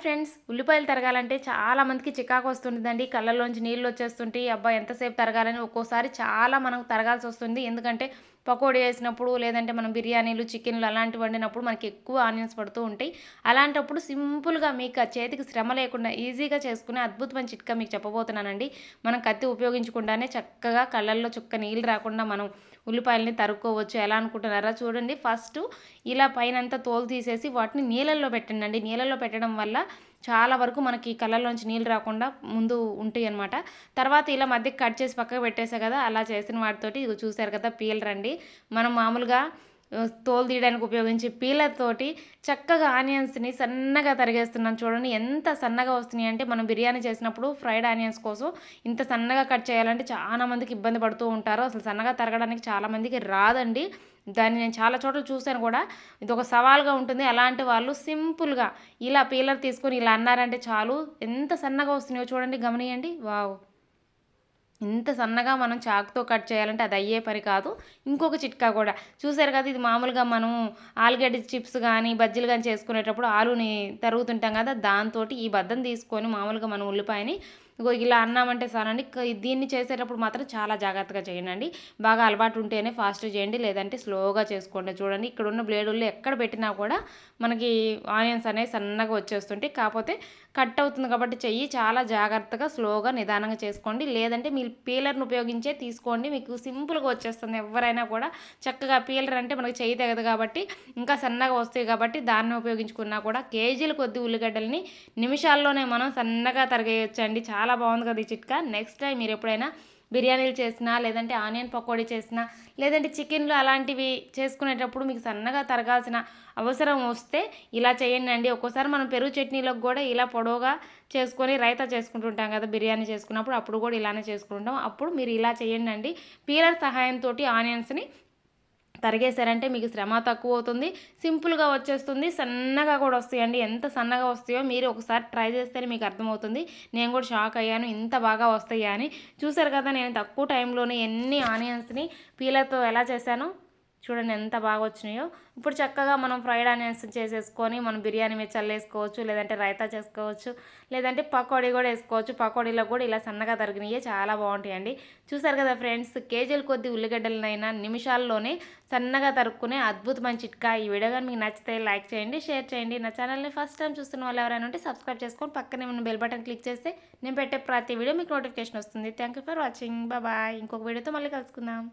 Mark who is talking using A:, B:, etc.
A: Hi friends ఉల్లిపాయలు తరగాలంటే చాలా మందికి చికాకు వస్తుంటుందండి. కళ్ళల్లోంచి నీళ్ళు వచ్చేస్తుంటాయి. అబ్బా ఎంతసేపు తరగాలని ఒక్కోసారి చాలా మనకు తరగాల్సి వస్తుంది. ఎందుకంటే పకోడీ వేసినప్పుడు లేదంటే మనం బిర్యానీలు చికెన్లు అలాంటివి వండినప్పుడు మనకి ఎక్కువ ఆనియన్స్ పడుతూ ఉంటాయి. అలాంటప్పుడు సింపుల్గా మీకు ఆ చేతికి శ్రమ లేకుండా ఈజీగా చేసుకునే అద్భుతమైన చిట్కా మీకు చెప్పబోతున్నానండి. మనం కత్తి ఉపయోగించకుండానే చక్కగా కళ్ళల్లో చుక్క నీళ్ళు రాకుండా మనం ఉల్లిపాయలని తరుక్కోవచ్చు. ఎలా అనుకుంటున్నారా చూడండి. ఫస్ట్ ఇలా పైనంతా తోలు తీసేసి వాటిని నీళ్ళల్లో పెట్టండి నీళ్ళల్లో పెట్టడం వల్ల చాలా వరకు మనకి కళ్ళల్లోంచి నీళ్ళు రాకుండా ముందు ఉంటాయి అనమాట తర్వాత ఇలా మధ్యకి కట్ చేసి పక్కకు పెట్టేసా కదా అలా చేసిన వాటితోటి ఇది చూసారు కదా పీల్ రండి. మనం మామూలుగా తోలు తీయడానికి ఉపయోగించే పీలతోటి చక్కగా ఆనియన్స్ని సన్నగా తరిగేస్తున్నాను. చూడండి ఎంత సన్నగా వస్తున్నాయి అంటే మనం బిర్యానీ చేసినప్పుడు ఫ్రైడ్ ఆనియన్స్ కోసం ఇంత సన్నగా కట్ చేయాలంటే చాలామందికి ఇబ్బంది పడుతూ ఉంటారు. అసలు సన్నగా తరగడానికి చాలామందికి రాదండి. దాన్ని నేను చాలా చోట్ల చూశాను కూడా. ఇది ఒక సవాల్గా ఉంటుంది. అలాంటి వాళ్ళు సింపుల్గా ఇలా పీలర్ తీసుకొని ఇలా అన్నారంటే చాలు. ఎంత సన్నగా వస్తున్నాయో చూడండి గమనియండి. వావ్! ఇంత సన్నగా మనం చాకుతో కట్ చేయాలంటే అది అయ్యే పని కాదు. ఇంకొక చిట్కా కూడా. చూసారు కదా ఇది మామూలుగా మనం ఆలుగడ్డ చిప్స్ కానీ బజ్జీలు కానీ చేసుకునేటప్పుడు ఆలుని తరుగుతుంటాం కదా దాంతో ఈ బద్దం తీసుకొని మామూలుగా మనం ఉల్లిపాయని ఇగో ఇలా అన్నామంటే సానండి దీన్ని చేసేటప్పుడు మాత్రం చాలా జాగ్రత్తగా చేయండి బాగా అలవాటు ఉంటేనే ఫాస్ట్ చేయండి లేదంటే స్లోగా చేసుకోండి. చూడండి ఇక్కడ ఉన్న బ్లేడుల్లో ఎక్కడ పెట్టినా కూడా మనకి ఆనియన్స్ అనేవి సన్నగా వచ్చేస్తుంటాయి కాకపోతే కట్ అవుతుంది కాబట్టి చెయ్యి చాలా జాగ్రత్తగా స్లోగా నిదానంగా చేసుకోండి. లేదంటే మీ పీలర్ని ఉపయోగించే తీసుకోండి. మీకు సింపుల్గా వచ్చేస్తుంది. ఎవరైనా కూడా చక్కగా పీలర్ అంటే మనకి చెయ్యి తెగదు కాబట్టి ఇంకా సన్నగా వస్తాయి కాబట్టి దాన్ని ఉపయోగించుకున్నా కూడా కేజీల కొద్ది ఉల్లిగడ్డల్ని నిమిషాల్లోనే మనం సన్నగా తరగేయచ్చండి. చాలా చాలా బాగుంది కదా ఈ చిట్కా. నెక్స్ట్ టైం మీరు ఎప్పుడైనా బిర్యానీలు చేసినా లేదంటే ఆనియన్ పకోడీ చేసినా లేదంటే చికెన్లు అలాంటివి చేసుకునేటప్పుడు మీకు సన్నగా తరగాల్సిన అవసరం వస్తే ఇలా చేయండి అండి. ఒక్కోసారి మనం పెరుగు చట్నీలకు కూడా ఇలా పొడవుగా చేసుకొని రైతా చేసుకుంటుంటాం కదా బిర్యానీ చేసుకున్నప్పుడు అప్పుడు కూడా ఇలానే చేసుకుంటాం. అప్పుడు మీరు ఇలా చేయండి అండి. పీలర్ సహాయంతో ఆనియన్స్ని తరిగేశారంటే మీకు శ్రమ తక్కువ అవుతుంది సింపుల్గా వచ్చేస్తుంది. సన్నగా కూడా వస్తాయండి. ఎంత సన్నగా వస్తాయో మీరు ఒకసారి ట్రై చేస్తేనే మీకు అర్థమవుతుంది. నేను కూడా షాక్ అయ్యాను. ఇంత బాగా వస్తాయా అని. చూసారు కదా నేను తక్కువ టైంలోనే ఎన్ని ఆనియన్స్ని పీలతో ఎలా చేశాను? చూడండి ఎంత బాగా వచ్చినాయో ఇప్పుడు చక్కగా మనం ఫ్రైడ్ ఆనియన్స్ చేసేసుకొని మనం బిర్యానీ మీద చల్లేసుకోవచ్చు లేదంటే రైతా చేసుకోవచ్చు లేదంటే పకోడీ కూడా వేసుకోవచ్చు. పకోడీలో కూడా ఇలా సన్నగా తరిగినాయి చాలా బాగుంటాయండి. చూసారు కదా ఫ్రెండ్స్ కేజీల కొద్ది ఉల్లిగడ్డలనైనా నిమిషాల్లోనే సన్నగా తరుక్కునే అద్భుతమైన చిట్కా ఈ వీడియో. కానీ మీకు నచ్చితే లైక్ చేయండి షేర్ చేయండి. నా ఛానల్ని ఫస్ట్ టైం చూస్తున్న వాళ్ళు ఎవరైనా ఉంటే సబ్స్క్రైబ్ చేసుకొని పక్కనే ఉన్న బెల్ బటన్ క్లిక్ చేస్తే నేను పెట్టే ప్రతి వీడియో మీకు నోటిఫికేషన్ వస్తుంది. Thank you for watching. Bye. ఇంకొక వీడియోతో మళ్ళీ కలుసుకుందాం.